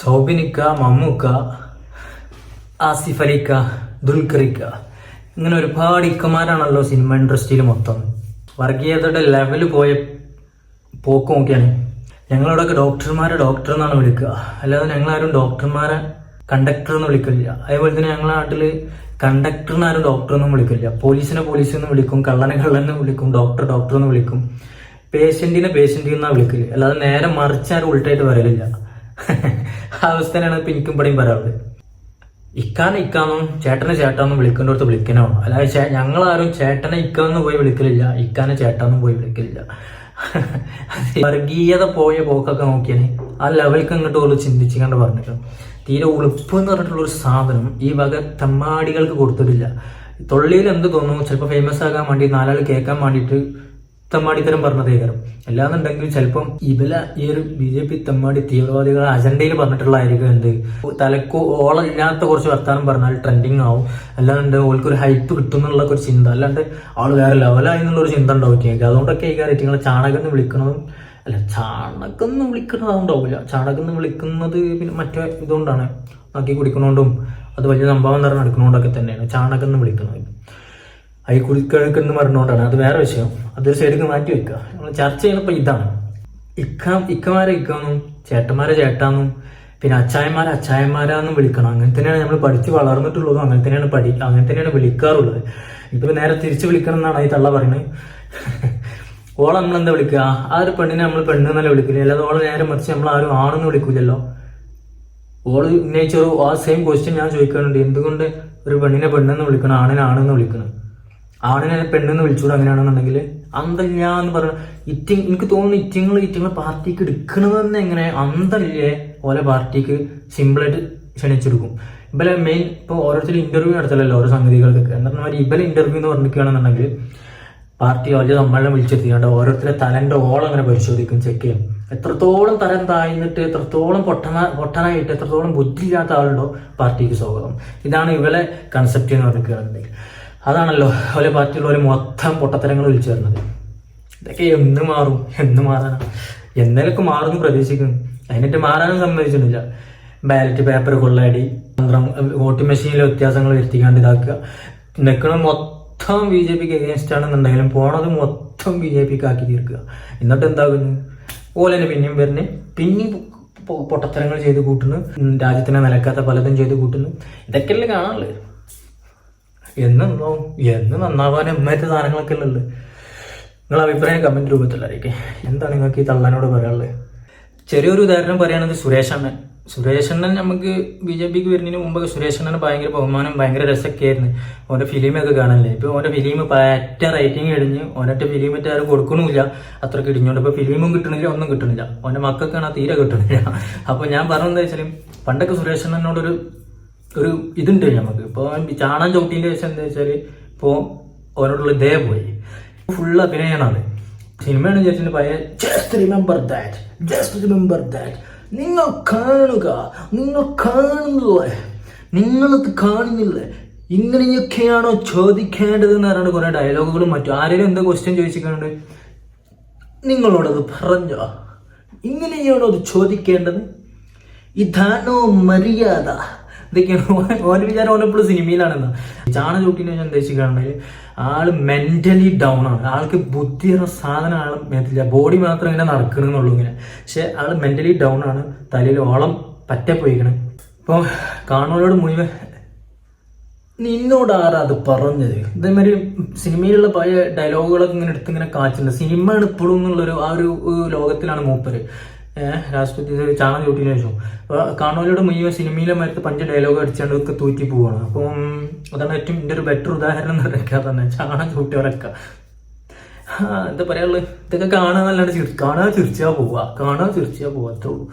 സൗബിനിക്ക മമ്മൂക്ക ആസിഫ് അലിക്ക ദുൽഖറിക്ക. ഇങ്ങനെ ഒരുപാട് ഇക്കമാരാണല്ലോ സിനിമ ഇൻഡസ്ട്രിയിൽ മൊത്തം. വർഗീയതയുടെ ലെവൽ പോയ പോക്ക് നോക്കിയാണ്. ഞങ്ങളോടൊക്കെ ഡോക്ടർമാരെ ഡോക്ടർ എന്നാണ് വിളിക്കുക. അല്ലാതെ ഞങ്ങളാരും ഡോക്ടർമാരെ കണ്ടക്ടർ എന്ന് വിളിക്കില്ല അതേപോലെ തന്നെ ഞങ്ങളുടെ നാട്ടിൽ കണ്ടക്ടറിനെ ആരും ഡോക്ടർ എന്നും വിളിക്കില്ല പോലീസിനെ പോലീസ് എന്ന് വിളിക്കും കള്ളനെ കള്ളൻ എന്ന് വിളിക്കും ഡോക്ടർ ഡോക്ടർ എന്ന് വിളിക്കും. പേഷ്യന്റിനെ പേഷ്യന്റ് എന്നാ വിളിക്കില്ല അല്ലാതെ നേരെ മറിച്ചാരും ഉൾട്ടായിട്ട് പറയലില്ല. അവസ്ഥ തന്നെയാണ് ഇപ്പൊ എനിക്കും ഇവിടെയും പറയാറുള്ളത് ഇക്കാന്ന് ഇക്കാന്നും ചേട്ടനെ ചേട്ടാന്നും വിളിക്കേണ്ടടുത്ത് വിളിക്കണോ? അല്ലാതെ ആരും ചേട്ടനെ ഇക്കാന്ന് പോയി വിളിക്കലില്ല. ഇക്കാനെ ചേട്ടാന്നും പോയി വിളിക്കലില്ല. വർഗീയത പോയ പോക്കൊക്കെ നോക്കിയാൽ ആ ലെവലിക്ക് അങ്ങോട്ട് പോലും ചിന്തിച്ചുകൊണ്ട് പറഞ്ഞിട്ട്. തീരെ ഉളുപ്പ് എന്ന് പറഞ്ഞിട്ടുള്ള ഒരു സാധനം ഈ വക തെമ്മാടികൾക്ക് കൊടുത്തിട്ടില്ല. തൊള്ളിയിൽ എന്ത് തോന്നുന്നു? ചിലപ്പോൾ ഫേമസ് ആകാൻ വേണ്ടി നാലാൾ കേൾക്കാൻ വേണ്ടിയിട്ട് തെമ്മാടിത്തരം പറഞ്ഞതേ കയറും അല്ലാന്നുണ്ടെങ്കിൽ ചിലപ്പം ഇവല ഈ ഒരു ബി ജെ പി തെമ്മാടി തീവ്രവാദികളെ അജണ്ടയിൽ പറഞ്ഞിട്ടുള്ളതായിരിക്കും എന്ത്? തലക്കോ ഓളമില്ലാത്ത കുറച്ച് വർത്താനം പറഞ്ഞാൽ ട്രെൻഡിങ് ആവും. അല്ലാണ്ട് ഒരു ഹൈപ്പ് കിട്ടും എന്നുള്ള ഒരു ചിന്ത. അല്ലാണ്ട് ആൾ വേറെ ലെവലായി എന്നുള്ള ഒരു ചിന്ത ഉണ്ടാവും കേൾക്കുക അതുകൊണ്ടൊക്കെ ഈ കാര്യം നിങ്ങൾ ചാണകം എന്ന് വിളിക്കണതും അല്ല ചാണകം എന്ന് വിളിക്കുന്നത് അതുകൊണ്ടാവില്ല ചാണകം എന്ന് വിളിക്കുന്നത് പിന്നെ മറ്റേ ഇതുകൊണ്ടാണ്. ആക്കി കുടിക്കണോണ്ടും അത് വലിയ സംഭവം തന്നെ നടക്കുന്നതുകൊണ്ടൊക്കെ തന്നെയാണ്. ചാണകം എന്ന് വിളിക്കുന്നത് അയി കുടിക്കഴക്കെന്ന് പറഞ്ഞുകൊണ്ടാണ്. അത് വേറെ വിഷയം. അതൊരു സൈഡിലേക്ക് മാറ്റി വെക്കുക. നമ്മൾ ചർച്ച ചെയ്യുന്നപ്പോൾ ഇതാണ്. ഇക്ക ഇക്കമാരെ ഇക്കാന്നും ചേട്ടന്മാരെ ചേട്ടാന്നും പിന്നെ അച്ചായന്മാരെ അച്ചായന്മാരാന്നും വിളിക്കണം. അങ്ങനെ തന്നെയാണ് നമ്മൾ പഠിച്ച് വളർന്നിട്ടുള്ളതും അങ്ങനെ തന്നെയാണ് പഠി അങ്ങനെ തന്നെയാണ് വിളിക്കാറുള്ളത്. ഇപ്പൊ നേരെ തിരിച്ചു വിളിക്കണം എന്നാണ് ഈ തള്ള പറയുന്നത് ഓളെ നമ്മൾ എന്താ വിളിക്കുക? ആ ഒരു പെണ്ണിനെ നമ്മൾ പെണ്ണ് എന്നല്ല വിളിക്കില്ല അല്ലാതെ ഓളെ നേരെ മറിച്ച് നമ്മൾ ആരും ആണെന്ന് വിളിക്കൂലല്ലോ? ഓൾ ഉന്നയിച്ച ഒരു ആ സെയിം ക്വസ്റ്റ്യൻ ഞാൻ ചോദിക്കാറുണ്ട്. എന്തുകൊണ്ട് ഒരു പെണ്ണിനെ പെണ്ണെന്ന് വിളിക്കണം? ആണിനെ ആണെന്ന് വിളിക്കണം? ആണിനെ പെണ്ണെന്ന് വിളിച്ചൂടെ അങ്ങനെയാണെന്നുണ്ടെങ്കിൽ അന്തല്ല എന്ന് പറഞ്ഞ ഇറ്റി എനിക്ക് തോന്നുന്നു ഇറ്റിങ്ങൾ ഇറ്റിങ്ങൾ പാർട്ടിക്ക് എടുക്കണത് തന്നെ എങ്ങനെ? അന്തല്ലേ ഓലെ പാർട്ടിക്ക് സിമ്പിളായിട്ട് ക്ഷണിച്ചെടുക്കും. ഇവലെ മെയിൻ ഇപ്പോൾ ഓരോരുത്തർ ഇന്റർവ്യൂ നടത്തലല്ലോ ഓരോ സംഗതികൾക്കൊക്കെ. എന്താ പറഞ്ഞാൽ ഇവലെ ഇന്റർവ്യൂ എന്ന് പറഞ്ഞിരിക്കുകയാണെന്നുണ്ടെങ്കിൽ പാർട്ടി വലിയ നമ്മളെ വിളിച്ചെത്തിക്കാണ്ട് ഓരോരുത്തരെ തലന്റെ ഓളം അങ്ങനെ പരിശോധിക്കും ചെക്ക് ചെയ്യും. എത്രത്തോളം തരം താഴ്ന്നിട്ട് എത്രത്തോളം പൊട്ടന പൊട്ടനായിട്ട് എത്രത്തോളം ബുദ്ധിയില്ലാത്ത ആളുണ്ടോ പാർട്ടിക്ക് സ്വാഗതം. ഇതാണ് ഇവലെ കൺസെപ്റ്റ് എന്ന് പറഞ്ഞിട്ടുണ്ടെങ്കിൽ അതാണല്ലോ ഓലെ പാർട്ടിയുള്ളവർ മൊത്തം പൊട്ടത്തരങ്ങൾ വിളിച്ചു വരുന്നത്. ഇതൊക്കെ എന്ന് മാറും എന്ന് മാറാനാണ് എന്നേലൊക്കെ മാറുമെന്ന് പ്രതീക്ഷിക്കുന്നു. അതിനിട്ട് മാറാനും സമ്മതിച്ചിട്ടില്ല. ബാലറ്റ് പേപ്പർ കൊള്ളയടി തന്ത്രം വോട്ടിംഗ് മെഷീനിലെ വ്യത്യാസങ്ങൾ വരുത്തിക്കാണ്ട് ഇതാക്കുക. നിൽക്കണ മൊത്തം ബി ജെ പിക്ക് എഗേൻസ്റ്റ് ആണെന്നുണ്ടെങ്കിലും പോണത് മൊത്തം ബി ജെ പിക്ക് ആക്കി തീർക്കുക. എന്നിട്ട് എന്താകുന്നു? ഓലെന്നെ പിന്നെയും വരുന്നത് പിന്നെയും പൊട്ടത്തരങ്ങൾ ചെയ്ത് കൂട്ടുന്നു. രാജ്യത്തിനെ നിലക്കാത്ത പലതും ചെയ്ത് കൂട്ടുന്നു. ഇതൊക്കെയല്ലേ കാണാനുള്ളത്? എന്ന് നന്നാവും എന്ന് നന്നാവാൻ എമ്മേറ്റ സാധനങ്ങളൊക്കെ അല്ലല്ലോ നിങ്ങളെ അഭിപ്രായം കമന്റ് രൂപത്തിലായിരിക്കും. എന്താണ് നിങ്ങൾക്ക് ഈ തള്ളാനോട് പറയാനുള്ളത്? ചെറിയൊരു ഉദാഹരണം പറയുകയാണെങ്കിൽ സുരേഷ് അണ്ണൻ. സുരേഷ് അണ്ണൻ നമുക്ക് ബി ജെ പിക്ക് വരുന്നതിന് മുമ്പ് സുരേഷ് അണ്ണൻ ഭയങ്കര ബഹുമാനം ഭയങ്കര രസമൊക്കെ ആയിരുന്നു. ഓന്റെ ഫിലിമൊക്കെ കാണാനല്ലേ? ഇപ്പോൾ ഓന്റെ ഫിലിം പറ്റ റേറ്റിംഗ് കഴിഞ്ഞ് ഓനൊറ്റ ഫിലിം മറ്റേ ആരും കൊടുക്കണമില്ല അത്രയ്ക്ക് ഇടിഞ്ഞുകൊണ്ട് ഇപ്പോൾ ഫിലിമും കിട്ടണില്ല ഒന്നും കിട്ടണില്ല. ഓന്റെ മക്കൾക്കാണ് തീരെ കിട്ടണില്ല. അപ്പോൾ ഞാൻ പറഞ്ഞതെന്ന് വെച്ചാൽ പണ്ടൊക്കെ സുരേഷ് അണ്ണനോടൊരു ഒരു ഇതുണ്ട് നമുക്ക്. ഇപ്പോൾ ചാണാൻ ചവിട്ടിന്റെ ശേഷം എന്താ വെച്ചാൽ ഇപ്പോൾ ഓരോടുള്ള ഇതേ പോയി. ഫുൾ അഭിനയമാണ് സിനിമയാണ് വിചാരിച്ചിട്ട് പഴയ just remember that just remember that നിങ്ങൾ കാണുക നിങ്ങൾ കാണുന്നില്ലേ? നിങ്ങളത് കാണുന്നില്ലേ? ഇങ്ങനെയൊക്കെയാണോ ചോദിക്കേണ്ടത് എന്ന് പറഞ്ഞിട്ട് കുറെ ഡയലോഗുകളും മറ്റും. ആരെങ്കിലും എന്താ ക്വസ്റ്റ്യൻ ചോദിച്ചിട്ടുണ്ട് നിങ്ങളോടത് പറഞ്ഞോ? ഇങ്ങനെയാണോ അത് ചോദിക്കേണ്ടത്? ഇതാണോ മര്യാദ? ഇതൊക്കെയാണ് ഓരോ വിചാരം ഓനെപ്പോഴും സിനിമയിലാണെന്ന്. ചാണ ചൂട്ടിനെ ഞാൻ ഉദ്ദേശിക്കുകയാണെങ്കിൽ ആൾ മെന്റലി ഡൗൺ ആണ്. ആൾക്ക് ബുദ്ധി സാധനം ആൾ മേത്തില്ല. ബോഡി മാത്രം ഇങ്ങനെ നടക്കണമെന്നുള്ളൂ ഇങ്ങനെ. പക്ഷെ ആൾ മെന്റലി ഡൗൺ ആണ്. തലയിൽ ഓളം പറ്റ പോയിക്കണ് ഇപ്പോൾ കാണുന്നവരോട് മുഴുവൻ നിന്നോട് ആരാ അത് പറഞ്ഞത്? ഇതേമാതിരി സിനിമയിലുള്ള പഴയ ഡയലോഗുകളൊക്കെ ഇങ്ങനെ എടുത്ത് ഇങ്ങനെ കാച്ചുണ്ട്. സിനിമയാണ് ഇപ്പോഴും എന്നുള്ളൊരു ആ ഒരു ലോകത്തിലാണ് മൂപ്പര്. രാഷ്ട്രപതി ചാണകം ചൂട്ടിന് ശേഷം. അപ്പോൾ മുയ്യ സിനിമയിലെ മരത്ത് പഞ്ച ഡയലോഗ് അടിച്ചാണ്ട് ഒക്കെ തൂറ്റി പോവാണ്. അപ്പം അതാണ് ഏറ്റവും എന്റെ ഒരു ബെറ്റർ ഉദാഹരണം എന്ന് പറയുക തന്നെ ചാണകം ചൂട്ടിയവരൊക്കെ എന്താ പറയാനുള്ളത് ഇതൊക്കെ കാണാൻ നല്ലതാണ് ചിരി കാണാൻ ചിരിച്ചാ പോവുക കാണാൻ ചിരിച്ചാ പോവാ. അത്രേ ഉള്ളൂ.